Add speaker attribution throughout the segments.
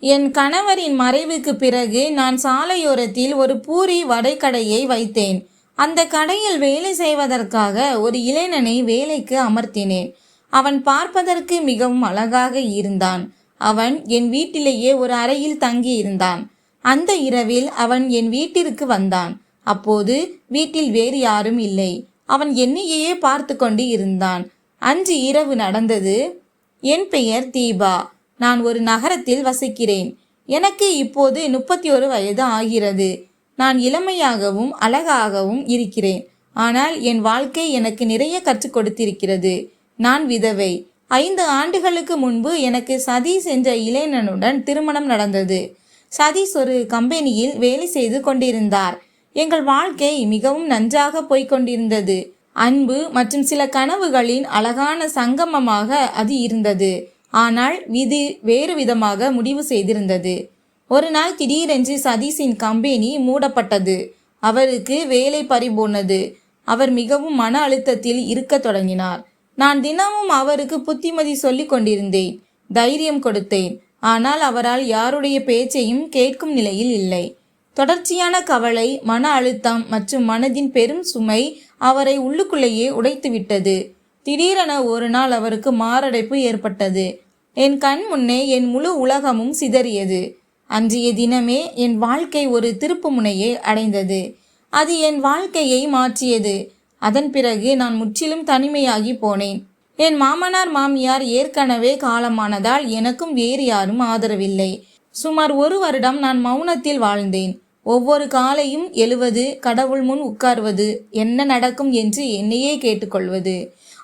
Speaker 1: என் கணவரின் மறைவுக்கு பிறகு நான் சாலையோரத்தில் ஒரு பூரி வடைக்கடையை வைத்தேன். அந்த கடையில் வேலை செய்வதற்காக ஒரு இளைஞனை வேலைக்கு அமர்த்தினேன். அவன் பார்ப்பதற்கு மிகவும் அழகாக இருந்தான். அவன் என் வீட்டிலேயே ஒரு அறையில் தங்கி இருந்தான் அந்த இரவில் அவன் என் வீட்டிற்கு வந்தான். அப்போது வீட்டில் வேறு யாரும் இல்லை. அவன் என்னையே பார்த்து கொண்டு இருந்தான். அன்று இரவு நடந்தது. என் பெயர் தீபா. நான் ஒரு நகரத்தில் வசிக்கிறேன். எனக்கு இப்போது முப்பத்தி ஒரு வயது ஆகிறது. நான் இளமையாகவும் அழகாகவும் இருக்கிறேன். ஆனால் என் வாழ்க்கை எனக்கு நிறைய கற்றுக் கொடுத்திருக்கிறது. நான் விதவை. ஐந்து ஆண்டுகளுக்கு முன்பு எனக்கு சதீஷ் என்ற இளைஞனுடன் திருமணம் நடந்தது. சதீஷ் ஒரு கம்பெனியில் வேலை செய்து கொண்டிருந்தார். எங்கள் வாழ்க்கை மிகவும் நன்றாக போய்கொண்டிருந்தது அன்பு மற்றும் சில கனவுகளின் அழகான சங்கமமாக அது இருந்தது. ஆனால் விதி வேறு விதமாக முடிவு செய்திருந்தது. ஒரு நாள் திடீரென்று சதீஷின் கம்பெனி மூடப்பட்டது. அவருக்கு வேலை பறிபோனது. அவர் மிகவும் மன அழுத்தத்தில் இருக்கத் தொடங்கினார். நான் தினமும் அவருக்கு புத்திமதி சொல்லிக் கொண்டிருந்தேன். தைரியம் கொடுத்தேன். ஆனால் அவரால் யாருடைய பேச்சையும் கேட்கும் நிலையில் இல்லை. தொடர்ச்சியான கவலை மன அழுத்தம் மற்றும் மனதின் பெரும் சுமை அவரை உள்ளுக்குள்ளேயே உடைத்துவிட்டது. திடீரென ஒரு நாள் அவருக்கு மாரடைப்பு ஏற்பட்டது. என் கண் முன்னே என் முழு உலகமும் சிதறியது. அன்றைய தினமே என் வாழ்க்கை ஒரு திருப்பு முனையை அடைந்தது. அது என் வாழ்க்கையை மாற்றியது. அதன் பிறகு நான் முற்றிலும் தனிமையாகி போனேன். என் மாமனார் மாமியார் ஏற்கனவே காலமானதால் எனக்கும் வேறு யாரும் ஆதரவில்லை. சுமார் ஒரு வருடம் நான் மௌனத்தில் வாழ்ந்தேன். ஒவ்வொரு காலையும் எழுவது கடவுள் முன் உட்கார்வது என்ன நடக்கும் என்று என்னையே கேட்டுக்கொள்வது.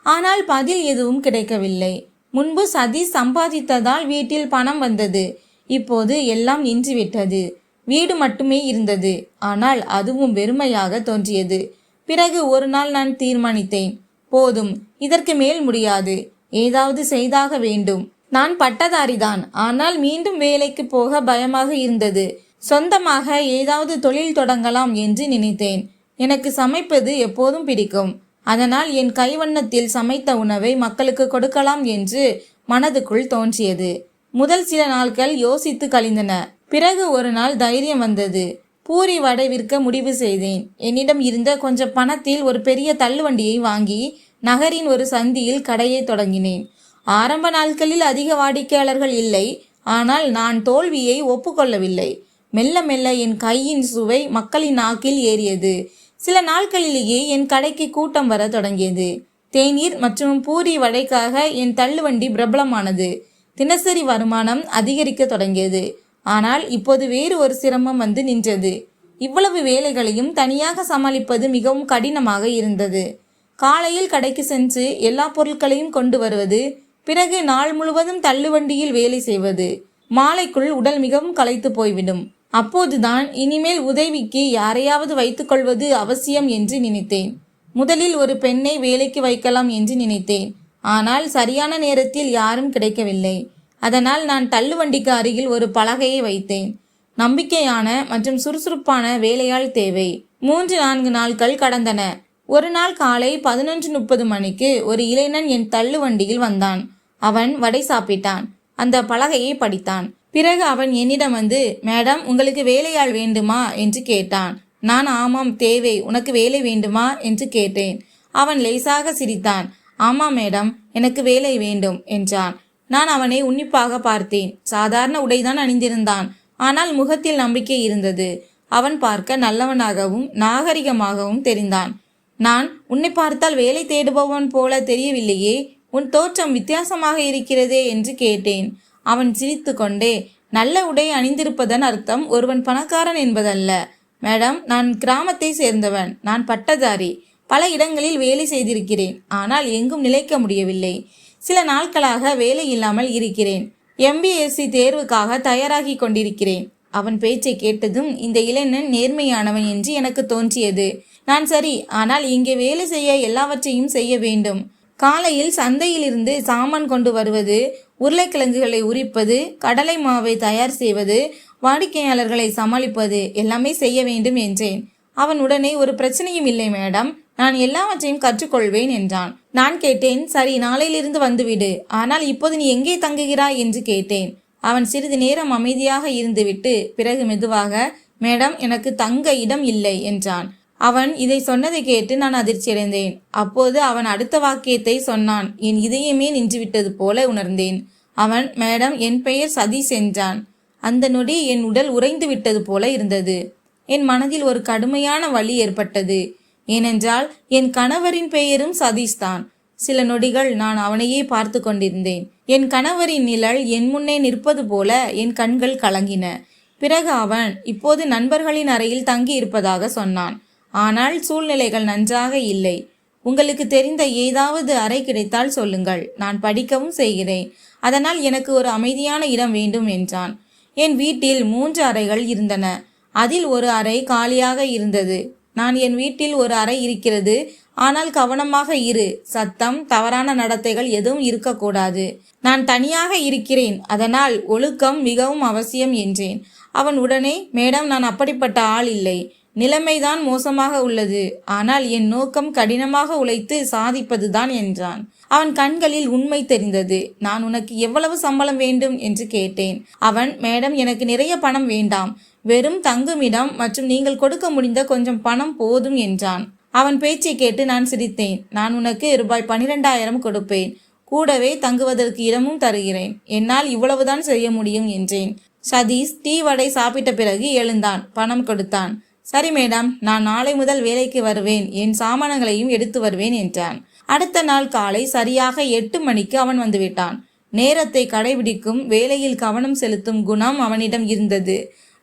Speaker 1: ஆனால் பதில் எதுவும் கிடைக்கவில்லை. முன்பு சதீஷ் சம்பாதித்ததால் வீட்டில் பணம் வந்தது. இப்போது எல்லாம் நின்றுவிட்டது. வீடு மட்டுமே இருந்தது. ஆனால் அதுவும் வெறுமையாக தோன்றியது. பிறகு ஒரு நாள் நான் தீர்மானித்தேன். போதும் இதற்கு மேல் முடியாது. ஏதாவது செய்தாக வேண்டும். நான் பட்டதாரிதான். ஆனால் மீண்டும் வேலைக்கு போக பயமாக இருந்தது. சொந்தமாக ஏதாவது தொழில் தொடங்கலாம் என்று நினைத்தேன். எனக்கு சமைப்பது எப்போதும் பிடிக்கும். அதனால் என் கைவண்ணத்தில் சமைத்த உணவை மக்களுக்கு கொடுக்கலாம் என்று மனதுக்குள் தோன்றியது. முதல் சில நாட்கள் யோசித்து கழிந்தன. பிறகு ஒரு நாள் தைரியம் வந்தது. பூரி வடை விற்க முடிவு செய்தேன். என்னிடம் இருந்த கொஞ்சம் பணத்தில் ஒரு பெரிய தள்ளுவண்டியை வாங்கி நகரின் ஒரு சந்தியில் கடையை தொடங்கினேன். ஆரம்ப நாட்களில் அதிக வாடிக்கையாளர்கள் இல்லை. ஆனால் நான் தோல்வியை ஒப்புக்கொள்ளவில்லை. மெல்ல மெல்ல என் கையின் சுவை மக்களின் நாக்கில் ஏறியது. சில நாட்களிலேயே என் கடைக்கு கூட்டம் வர தொடங்கியது. தேநீர் மற்றும் பூரி வடைக்காக என் தள்ளுவண்டி பிரபலமானது. தினசரி வருமானம் அதிகரிக்க தொடங்கியது. ஆனால் இப்போது வேறு ஒரு சிரமம் வந்து நின்றது. இவ்வளவு வேலைகளையும் தனியாக சமாளிப்பது மிகவும் கடினமாக இருந்தது. காலையில் கடைக்கு சென்று எல்லா பொருட்களையும் கொண்டு வருவது பிறகு நாள் முழுவதும் தள்ளுவண்டியில் வேலை செய்வது மாலைக்குள் உடல் மிகவும் களைத்து போய்விடும். அப்போதுதான் இனிமேல் உதவிக்கு யாரையாவது வைத்துக்கொள்வது அவசியம் என்று நினைத்தேன். முதலில் ஒரு பெண்ணை வேலைக்கு வைக்கலாம் என்று நினைத்தேன். ஆனால் சரியான நேரத்தில் யாரும் கிடைக்கவில்லை. அதனால் நான் தள்ளுவண்டிக்கு அருகில் ஒரு பலகையை வைத்தேன். நம்பிக்கையான மற்றும் சுறுசுறுப்பான வேலையால் தேவை. மூன்று நான்கு நாட்கள் கடந்தன. ஒரு நாள் காலை பதினொன்று முப்பது மணிக்கு ஒரு இளைஞன் என் தள்ளுவண்டியில் வந்தான். அவன் வடை சாப்பிட்டான். அந்த பலகையை படித்தான். பிறகு அவன் என்னிடம் வந்து மேடம் உங்களுக்கு வேலையாள் வேண்டுமா? என்று கேட்டான். நான் ஆமாம் தேவை. உனக்கு வேலை வேண்டுமா? என்று கேட்டேன். அவன் லேசாக சிரித்தான். ஆமாம் மேடம் எனக்கு வேலை வேண்டும் என்றான். நான் அவனை உன்னிப்பாக பார்த்தேன். சாதாரண உடைதான் அணிந்திருந்தான். ஆனால் முகத்தில் நம்பிக்கை இருந்தது. அவன் பார்க்க நல்லவனாகவும் நாகரிகமாகவும் தெரிந்தான். நான் உன்னை பார்த்தால் வேலை தேடுபவன் போல தெரியவில்லையே. உன் தோற்றம் வித்தியாசமாக இருக்கிறதே என்று கேட்டேன். அவன் சிரித்து கொண்டே நல்ல உடை அணிந்திருப்பதன் அர்த்தம் ஒருவன் பணக்காரன் என்பதல்ல. மேடம் நான் கிராமத்தை சேர்ந்தவன். நான் பட்டதாரி. பல இடங்களில் வேலை செய்திருக்கிறேன். ஆனால் எங்கும் நிலைக்க முடியவில்லை. சில நாட்களாக வேலை இல்லாமல் இருக்கிறேன். எம்பிஎஸ்சி தேர்வுக்காக தயாராகி கொண்டிருக்கிறேன். அவன் பேச்சை கேட்டதும் இந்த இளைஞன் நேர்மையானவன் என்று எனக்கு தோன்றியது. நான் சரி ஆனால் இங்கே வேலை செய்ய எல்லாவற்றையும் செய்ய வேண்டும். காலையில் சந்தையிலிருந்து சாமான் கொண்டு வருவது உருளைக்கிழங்குகளை உரிப்பது கடலை மாவை தயார் செய்வது வாடிக்கையாளர்களை சமாளிப்பது எல்லாமே செய்ய வேண்டும் என்றேன். அவன் உடனே ஒரு பிரச்சனையும் இல்லை மேடம். நான் எல்லாவற்றையும் கற்றுக்கொள்வேன் என்றான். நான் கேட்டேன் சரி நாளையிலிருந்து வந்துவிடு. ஆனால் இப்போது நீ எங்கே தங்குகிறாய்? என்று கேட்டேன். அவன் சிறிது நேரம் அமைதியாக இருந்துவிட்டு பிறகு மெதுவாக மேடம் எனக்கு தங்க இடம் இல்லை என்றான். அவன் இதை சொன்னதை கேட்டு நான் அதிர்ச்சியடைந்தேன். அப்போது அவன் அடுத்த வாக்கியத்தை சொன்னான். என் இதயமே நின்றுவிட்டது போல உணர்ந்தேன். அவன் மேடம் என் பெயர் சதீஷ் என்றான். அந்த நொடி என் உடல் உறைந்து விட்டது போல இருந்தது. என் மனதில் ஒரு கடுமையான வலி ஏற்பட்டது. ஏனென்றால் என் கணவரின் பெயரும் சதீஷ் தான். சில நொடிகள் நான் அவனையே பார்த்து கொண்டிருந்தேன். என் கணவரின் நிழல் என் முன்னே நிற்பது போல என் கண்கள் கலங்கின. பிறகு அவன் இப்போது நண்பர்களின் அறையில் தங்கி இருப்பதாக சொன்னான். ஆனால் சூழ்நிலைகள் நன்றாக இல்லை. உங்களுக்கு தெரிந்த ஏதாவது அறை கிடைத்தால் சொல்லுங்கள். நான் படிக்கவும் செய்கிறேன். அதனால் எனக்கு ஒரு அமைதியான இடம் வேண்டும் என்றான். என் வீட்டில் மூன்று அறைகள் இருந்தன. அதில் ஒரு அறை காலியாக இருந்தது. நான் என் வீட்டில் ஒரு அறை இருக்கிறது. ஆனால் கவனமாக இரு. சத்தம் தவறான நடத்தைகள் எதுவும் இருக்கக்கூடாது. நான் தனியாக இருக்கிறேன். அதனால் ஒழுக்கம் மிகவும் அவசியம் என்றேன். அவன் உடனே மேடம் நான் அப்படிப்பட்ட ஆள் இல்லை. நிலைமைதான் மோசமாக உள்ளது. ஆனால் என் நோக்கம் கடினமாக உழைத்து சாதிப்பதுதான் என்றான். அவன் கண்களில் உண்மை தெரிந்தது. நான் உனக்கு எவ்வளவு சம்பளம் வேண்டும் என்று கேட்டேன். அவன் மேடம் எனக்கு நிறைய பணம் வேண்டாம். வெறும் தங்குமிடம் மற்றும் நீங்கள் கொடுக்க முடிந்த கொஞ்சம் பணம் போதும் என்றான். அவன் பேச்சை கேட்டு நான் சிரித்தேன். நான் உனக்கு ரூபாய் பனிரெண்டாயிரம் கொடுப்பேன். கூடவே தங்குவதற்கு இடமும் தருகிறேன். என்னால் இவ்வளவுதான் செய்ய முடியும் என்றேன். சதீஷ் டீ வடை சாப்பிட்ட பிறகு எழுந்தான். பணம் கொடுத்தான். சரி மேடம் நான் நாளை முதல் வேலைக்கு வருவேன். என் சாமானங்களையும் எடுத்து வருவேன் என்றான். அடுத்த நாள் காலை சரியாக எட்டு மணிக்கு அவன் வந்துவிட்டான். நேரத்தை கடைபிடிக்கும் வேலையில் கவனம் செலுத்தும் குணம் அவனிடம் இருந்தது.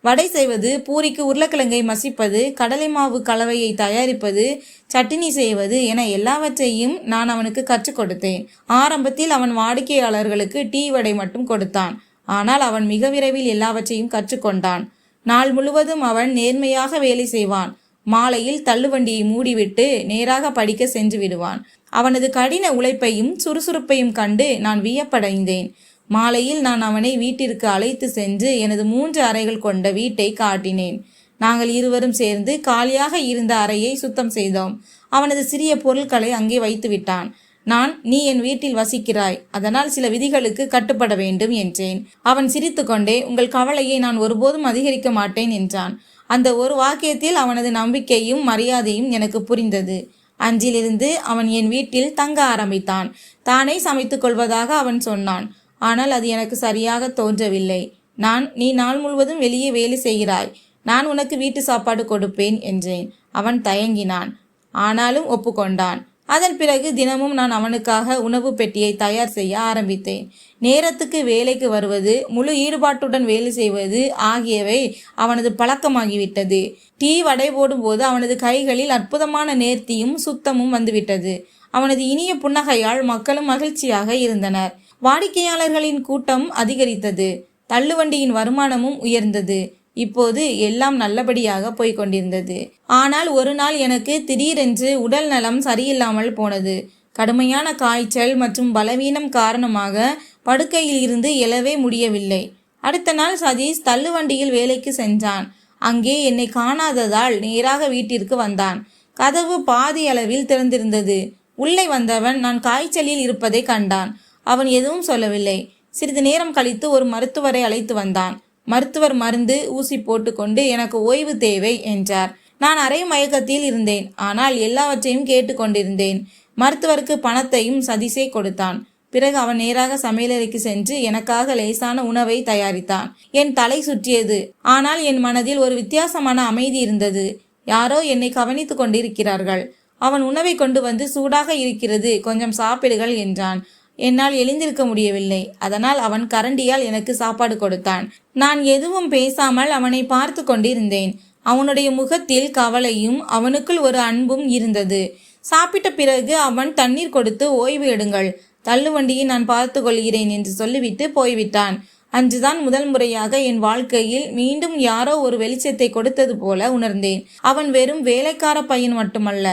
Speaker 1: வடை செய்வது பூரிக்கு உருளைக்கிழங்கை மசிப்பது கடலை மாவு கலவையை தயாரிப்பது சட்டினி செய்வது என எல்லாவற்றையும் நான் அவனுக்கு கற்றுக் கொடுத்தேன். ஆரம்பத்தில் அவன் வாடிக்கையாளர்களுக்கு டீ வடை மட்டும் கொடுத்தான். ஆனால் அவன் மிக விரைவில் எல்லாவற்றையும் கற்றுக்கொண்டான் நாள் முழுவதும் அவன் நேர்மையாக வேலை செய்வான். மாலையில் தள்ளுவண்டியை மூடிவிட்டு நேராக படிக்க சென்று விடுவான். அவனது கடின உழைப்பையும் சுறுசுறுப்பையும் கண்டு நான் வியப்படைந்தேன். மாலையில் நான் அவனை வீட்டிற்கு அழைத்து சென்று எனது மூன்று அறைகள் கொண்ட வீட்டை காட்டினேன். நாங்கள் இருவரும் சேர்ந்து காலியாக இருந்த அறையை சுத்தம் செய்தோம். அவனது சிறிய பொருட்களை அங்கே வைத்து விட்டான் நான் நீ என் வீட்டில் வசிக்கிறாய் அதனால் சில விதிகளுக்கு கட்டுப்பட வேண்டும் என்றேன். அவன் சிரித்துக்கொண்டே உங்கள் கவலையை நான் ஒருபோதும் அதிகரிக்க மாட்டேன் என்றான். அந்த ஒரு வாக்கியத்தில் அவனது நம்பிக்கையும் மரியாதையும் எனக்கு புரிந்தது. அஞ்சிலிருந்து அவன் என் வீட்டில் தங்க ஆரம்பித்தான். தானே சமைத்துக் கொள்வதாக அவன் சொன்னான். ஆனால் அது எனக்கு சரியாக தோன்றவில்லை. நான் நீ நாள் முழுவதும் வெளியே வேலை செய்கிறாய். நான் உனக்கு வீட்டு சாப்பாடு கொடுப்பேன் என்றேன். அவன் தயங்கினான். ஆனாலும் ஒப்புக்கொண்டான். அதன் பிறகு தினமும் நான் அவனுக்காக உணவு பெட்டியை தயார் செய்ய ஆரம்பித்தேன். நேரத்துக்கு வேலைக்கு வருவது முழு ஈடுபாட்டுடன் வேலை செய்வது ஆகியவை அவனது பழக்கமாகிவிட்டது. டீ வடை போடும்போது அவனது கைகளில் அற்புதமான நேர்த்தியும் சுத்தமும் வந்துவிட்டது. அவனது இனிய புன்னகையால் மக்களும் மகிழ்ச்சியாக இருந்தனர். வாடிக்கையாளர்களின் கூட்டம் அதிகரித்தது. தள்ளுவண்டியின் வருமானமும் உயர்ந்தது. இப்போது எல்லாம் நல்லபடியாக போய்க் கொண்டிருந்தது. ஆனால் ஒரு நாள் எனக்கு திடீரென்று உடல் நலம் சரியில்லாமல் போனது. கடுமையான காய்ச்சல் மற்றும் பலவீனம் காரணமாக படுக்கையில் இருந்து எழவே முடியவில்லை. அடுத்த நாள் சதீஷ் தள்ளுவண்டியில் வேலைக்கு சென்றான். அங்கே என்னை காணாததால் நேராக வீட்டிற்கு வந்தான். கதவு பாதி அளவில் திறந்திருந்தது. உள்ளே வந்தவன் நான் காய்ச்சலில் இருப்பதை கண்டான். அவன் எதுவும் சொல்லவில்லை. சிறிது நேரம் கழித்து ஒரு மருத்துவரை அழைத்து வந்தான். மருத்துவர் மருந்து ஊசி போட்டுக்கொண்டு எனக்கு ஓய்வு தேவை என்றார். நான் அரை மயக்கத்தில் இருந்தேன். ஆனால் எல்லாவற்றையும் கேட்டுக்கொண்டிருந்தேன். மருத்துவருக்கு பணத்தையும் சதீஷே கொடுத்தான். பிறகு அவன் நேராக சமையலறைக்கு சென்று எனக்காக லேசான உணவை தயாரித்தான். என் தலை சுற்றியது. ஆனால் என் மனதில் ஒரு வித்தியாசமான அமைதி இருந்தது. யாரோ என்னை கவனித்துக் கொண்டிருக்கிறார்கள். அவன் உணவை கொண்டு வந்து சூடாக இருக்கிறது கொஞ்சம் சாப்பிடுகள் என்றான். என்னால் எழுந்திருக்க முடியவில்லை. அதனால் அவன் கரண்டியால் எனக்கு சாப்பாடு கொடுத்தான். நான் எதுவும் பேசாமல் அவனை பார்த்து கொண்டிருந்தேன். அவனுடைய முகத்தில் கவலையும் அவனுக்குள் ஒரு அன்பும் இருந்தது. சாப்பிட்ட பிறகு அவன் தண்ணீர் கொடுத்து ஓய்வு எடுங்கள். தள்ளுவண்டியை நான் பார்த்து கொள்கிறேன் என்று சொல்லிவிட்டு போய்விட்டான். அன்றுதான் முதல் முறையாக என் வாழ்க்கையில் மீண்டும் யாரோ ஒரு வெளிச்சத்தை கொடுத்தது போல உணர்ந்தேன். அவன் வெறும் வேலைக்கார பையன் மட்டுமல்ல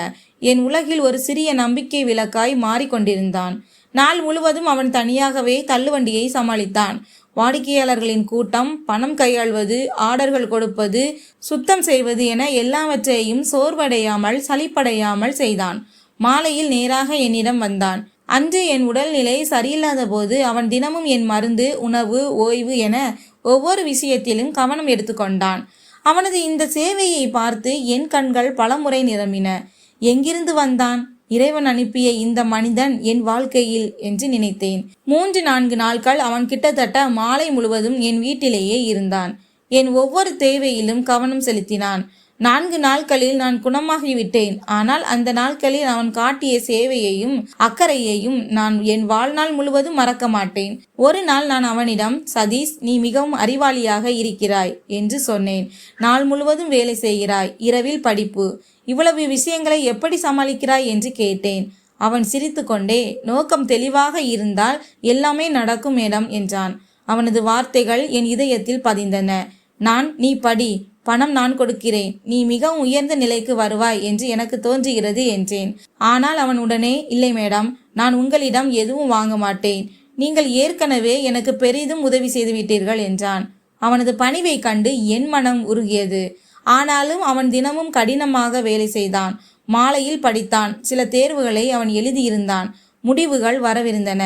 Speaker 1: என் உலகில் ஒரு சிறிய நம்பிக்கை விளக்காய் மாறிக்கொண்டிருந்தான் நாள் முழுவதும் அவன் தனியாகவே தள்ளுவண்டியை சமாளித்தான். வாடிக்கையாளர்களின் கூட்டம் பணம் கையாள்வது ஆர்டர்கள் கொடுப்பது சுத்தம் செய்வது என எல்லாவற்றையும் சோர்வடையாமல் சலிப்படையாமல் செய்தான். மாலையில் நேராக என்னிடம் வந்தான். அன்று என் உடல்நிலை சரியில்லாத போது அவன் தினமும் என் மருந்து உணவு ஓய்வு என ஒவ்வொரு விஷயத்திலும் கவனம் எடுத்துக்கொண்டான் அவனது இந்த சேவையை பார்த்து என் கண்கள் பலமுறை நிரம்பின. எங்கிருந்து வந்தான்? இறைவன் அனுப்பிய இந்த மனிதன் என் வாழ்க்கையில் என்று நினைத்தேன். மூன்று நான்கு நாட்கள் அவன் கிட்டத்தட்ட மாலை முழுவதும் என் வீட்டிலேயே இருந்தான். என் ஒவ்வொரு தேவையிலும் கவனம் செலுத்தினான். நான்கு நாட்களில் நான் குணமாகிவிட்டேன் ஆனால் அந்த நாட்களில் அவன் காட்டிய சேவையையும் அக்கறையையும் நான் என் வாழ்நாள் முழுவதும் மறக்க மாட்டேன். ஒரு நாள் நான் அவனிடம் சதீஷ் நீ மிகவும் அறிவாளியாக இருக்கிறாய் என்று சொன்னேன். நாள் முழுவதும் வேலை செய்கிறாய். இரவில் படிப்பு. இவ்வளவு விஷயங்களை எப்படி சமாளிக்கிறாய் என்று கேட்டேன். அவன் சிரித்துக்கொண்டே நோக்கம் தெளிவாக இருந்தால் எல்லாமே நடக்கும் மேடம் என்றான். அவனது வார்த்தைகள் என் இதயத்தில் பதிந்தன. நான் நீ படி. பணம் நான் கொடுக்கிறேன். நீ மிகவும் உயர்ந்த நிலைக்கு வருவாய் என்று எனக்கு தோன்றுகிறது என்றேன். ஆனால் அவன் உடனே இல்லை மேடம் நான் உங்களிடம் எதுவும் வாங்க மாட்டேன். நீங்கள் ஏற்கனவே எனக்கு பெரிதும் உதவி செய்துவிட்டீர்கள் என்றான். அவனது பணிவை கண்டு என் மனம் உருகியது. ஆனாலும் அவன் தினமும் கடினமாக வேலை செய்தான். மாலையில் படித்தான். சில தேர்வுகளை அவன் எழுதியிருந்தான். முடிவுகள் வரவிருந்தன.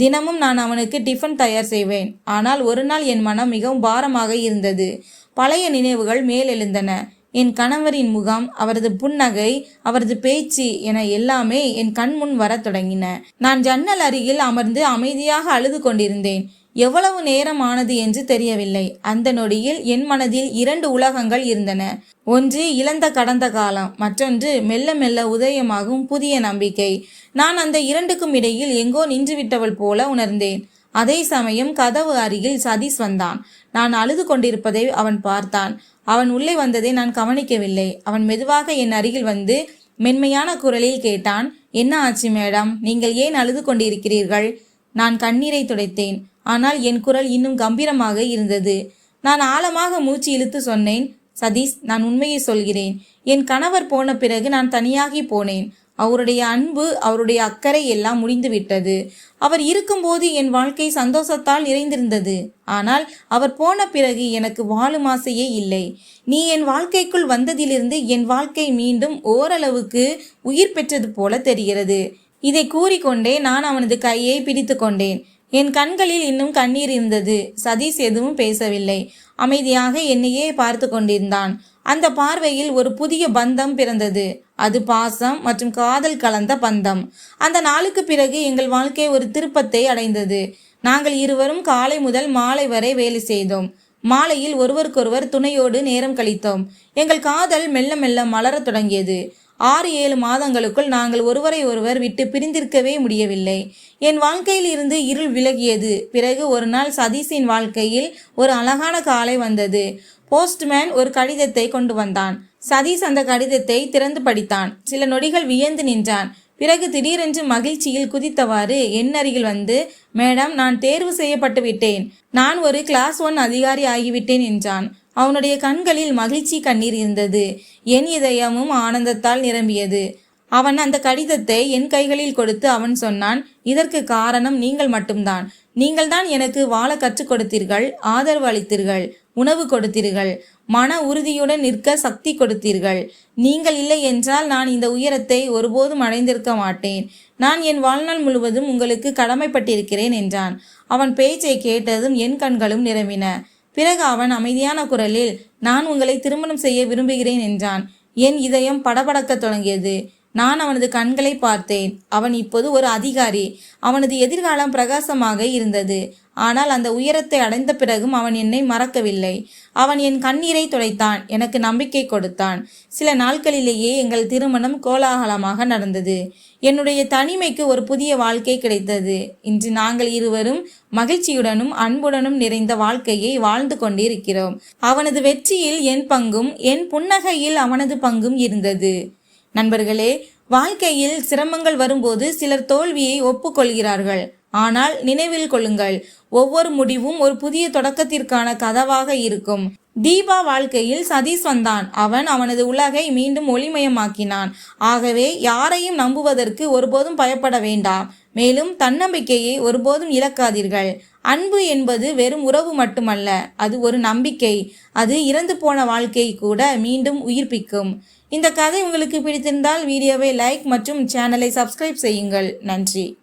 Speaker 1: தினமும் நான் அவனுக்கு டிஃபன் தயார் செய்வேன். ஆனால் ஒரு நாள் என் மனம் மிகவும் பாரமாக இருந்தது. பழைய நினைவுகள் மேலெழுந்தன. என் கணவரின் முகம் அவரது புன்னகை அவரது பேச்சு என எல்லாமே என் கண்முன் வரத் தொடங்கின. நான் ஜன்னல் அருகில் அமர்ந்து அமைதியாக அழுது கொண்டிருந்தேன். எவ்வளவு நேரம் ஆனது என்று தெரியவில்லை. அந்த நொடியில் என் மனதில் இரண்டு உலகங்கள் இருந்தன. ஒன்று இழந்த கடந்த காலம். மற்றொன்று மெல்ல மெல்ல உதயமாகும் புதிய நம்பிக்கை. நான் அந்த இரண்டுக்கும் இடையில் எங்கோ நின்றுவிட்டவள் போல உணர்ந்தேன். அதே சமயம் கதவு அருகில் சதீஷ் வந்தான். நான் அழுது கொண்டிருப்பதை அவன் பார்த்தான். அவன் உள்ளே வந்ததை நான் கவனிக்கவில்லை. அவன் மெதுவாக என் அருகில் வந்து மென்மையான குரலில் கேட்டான் என்ன ஆச்சு மேடம்? நீங்கள் ஏன் அழுது கொண்டிருக்கிறீர்கள்? நான் கண்ணீரை துடைத்தேன். ஆனால் என் குரல் இன்னும் கம்பீரமாக இருந்தது. நான் ஆழமாக மூச்சு இழுத்து சொன்னேன் சதீஷ் நான் உண்மையை சொல்கிறேன். என் கணவர் போன பிறகு நான் தனியாகி போனேன். அவருடைய அன்பு அவருடைய அக்கறை எல்லாம் முடிந்துவிட்டது. அவர் இருக்கும்போது என் வாழ்க்கை சந்தோஷத்தால் நிறைந்திருந்தது. ஆனால் அவர் போன பிறகு எனக்கு வாழும் ஆசையே இல்லை. நீ என் வாழ்க்கைக்குள் வந்ததிலிருந்து என் வாழ்க்கை மீண்டும் ஓரளவுக்கு உயிர் பெற்றது போல தெரிகிறது. இதை கூறிக்கொண்டே நான் அவனது கையை பிடித்து கொண்டேன். என் கண்களில் இன்னும் கண்ணீர் இருந்தது. சதீஷ் எதுவும் பேசவில்லை. அமைதியாக என்னையே பார்த்து கொண்டிருந்தான். அந்த பார்வையில் ஒரு புதிய பந்தம் பிறந்தது. அது பாசம் மற்றும் காதல் கலந்த பந்தம். அந்த நாளுக்கு பிறகு எங்கள் வாழ்க்கை ஒரு திருப்பத்தை அடைந்தது. நாங்கள் இருவரும் காலை முதல் மாலை வரை வேலை செய்தோம். மாலையில் ஒருவருக்கொருவர் துணையோடு நேரம் கழித்தோம். எங்கள் காதல் மெல்ல மெல்ல மலரத் தொடங்கியது. ஆறு ஏழு மாதங்களுக்குள் நாங்கள் ஒருவரை ஒருவர் விட்டு பிரிந்திருக்கவே முடியவில்லை. என் வாழ்க்கையில் இருந்து இருள் விலகியது. பிறகு ஒரு நாள் சதீஷின் வாழ்க்கையில் ஒரு அழகான காலை வந்தது. போஸ்ட்மேன் ஒரு கடிதத்தை கொண்டு வந்தான். சதீஷ் அந்த கடிதத்தை திறந்து படித்தான். சில நொடிகள் வியந்து நின்றான். பிறகு திடீரென்று மகிழ்ச்சியில் குதித்தவாறு என் அருகில் வந்து மேடம் நான் தேர்வு செய்யப்பட்டு விட்டேன். நான் ஒரு கிளாஸ் ஒன் அதிகாரி ஆகிவிட்டேன் என்றான். அவனுடைய கண்களில் மகிழ்ச்சி கண்ணீர் இருந்தது. என் இதயமும் ஆனந்தத்தால் நிரம்பியது. அவன் அந்த கடிதத்தை என் கைகளில் கொடுத்து அவன் சொன்னான் இதற்கு காரணம் நீங்கள் மட்டும்தான். நீங்கள்தான் எனக்கு வாழ கற்றுக் கொடுத்தீர்கள் ஆதரவு அளித்தீர்கள். உணவு கொடுத்தீர்கள். மன உறுதியுடன் நிற்க சக்தி கொடுத்தீர்கள். நீங்கள் இல்லை என்றால் நான் இந்த உயரத்தை ஒருபோதும் அடைந்திருக்க மாட்டேன். நான் என் வாழ்நாள் முழுவதும் உங்களுக்கு கடமைப்பட்டிருக்கிறேன் என்றான். அவன் பேச்சை கேட்டதும் என் கண்களும் நிரம்பின. பிறகு அவன் அமைதியான குரலில் நான் உங்களை திருமணம் செய்ய விரும்புகிறேன் என்றான். என் இதயம் படபடக்கத் தொடங்கியது. நான் அவனது கண்களை பார்த்தேன். அவன் இப்போது ஒரு அதிகாரி. அவனது எதிர்காலம் பிரகாசமாக இருந்தது. ஆனால் அந்த உயரத்தை அடைந்த பிறகும் அவன் என்னை மறக்கவில்லை. அவன் என் கண்ணீரை துடைத்தான் எனக்கு நம்பிக்கை கொடுத்தான். சில நாட்களிலேயே எங்கள் திருமணம் கோலாகலமாக நடந்தது. என்னுடைய தனிமைக்கு ஒரு புதிய வாழ்க்கை கிடைத்தது. இன்று நாங்கள் இருவரும் மகிழ்ச்சியுடனும் அன்புடனும் நிறைந்த வாழ்க்கையை வாழ்ந்து கொண்டிருக்கிறோம். அவனது வெற்றியில் என் பங்கும் என் புன்னகையில் அவனது பங்கும் இருந்தது. நண்பர்களே வாழ்க்கையில் சிரமங்கள் வரும்போது சிலர் தோல்வியை ஒப்புக்கொள்கிறார்கள். ஆனால் நினைவில் கொள்ளுங்கள் ஒவ்வொரு முடிவும் ஒரு புதிய தொடக்கத்திற்கான கதவாக இருக்கும். தீபா வாழ்க்கையில் சதீஷ் வந்தான். அவன் அவனது உலகை மீண்டும் ஒளிமயமாக்கினான். ஆகவே யாரையும் நம்புவதற்கு ஒருபோதும் பயப்பட வேண்டாம். மேலும் தன்னம்பிக்கையை ஒருபோதும் இழக்காதீர்கள். அன்பு என்பது வெறும் உறவு மட்டுமல்ல அது ஒரு நம்பிக்கை. அது இறந்து போன வாழ்க்கை கூட மீண்டும் உயிர்ப்பிக்கும். இந்த கதை உங்களுக்கு பிடித்திருந்தால் வீடியோவை லைக் மற்றும் சேனலை சப்ஸ்கிரைப் செய்யுங்கள். நன்றி.